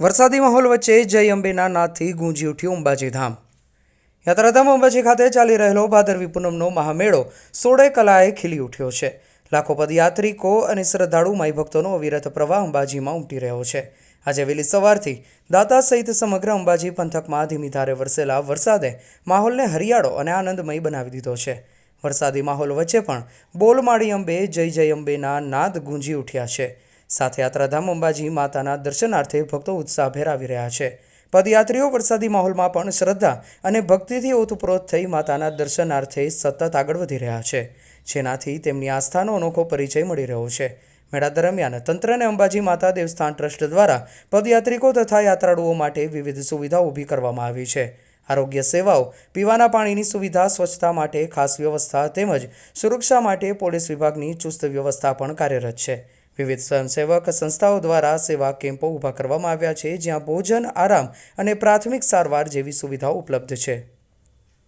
વરસાદી માહોલ વચ્ચે જય અંબેના નાદથી ગુંજી ઉઠ્યું અંબાજી ધામ યાત્રાધામ અંબાજી ખાતે ચાલી રહેલો ભાદરવી પૂનમનો મહામેળો સોળે કલાએ ખીલી ઉઠ્યો છે. લાખો પદયાત્રિકો અને શ્રદ્ધાળુ માઈ ભક્તોનો અવિરત પ્રવાહ અંબાજીમાં ઉમટી રહ્યો છે. આજે વહેલી સવારથી દાતા સહિત સમગ્ર અંબાજી પંથકમાં ધીમી ધારે વરસેલા વરસાદે માહોલને હરિયાળો અને આનંદમય બનાવી દીધો છે. વરસાદી માહોલ વચ્ચે પણ બોલમાળી અંબે જય જય અંબેના નાદ ગુંજી ઉઠ્યા છે. સાથે યાત્રાધામ અંબાજી માતાના દર્શનાર્થે ભક્તો ઉત્સાહ ભેરાવી રહ્યા છે. પદયાત્રીઓ વરસાદી માહોલમાં પણ શ્રદ્ધા અને ભક્તિથી ઓતપ્રોત થઈ માતાના દર્શનાર્થે સતત આગળ વધી રહ્યા છે. જેનાથી તેમની આસ્થાનો અનોખો પરિચય મળી રહ્યો છે. મેળા દરમિયાન તંત્ર અને અંબાજી માતા દેવસ્થાન ટ્રસ્ટ દ્વારા પદયાત્રિકો તથા યાત્રાળુઓ માટે વિવિધ સુવિધાઓ ઊભી કરવામાં આવી છે. આરોગ્ય સેવાઓ, પીવાના પાણીની સુવિધા, સ્વચ્છતા માટે ખાસ વ્યવસ્થા તેમજ સુરક્ષા માટે પોલીસ વિભાગની ચુસ્ત વ્યવસ્થા પણ કાર્યરત છે. વિવિધ સ્વયંસેવક સંસ્થાઓ દ્વારા સેવા કેમ્પો ઊભા કરવામાં આવ્યા છે જ્યાં ભોજન, આરામ અને પ્રાથમિક સારવાર જેવી સુવિધાઓ ઉપલબ્ધ છે.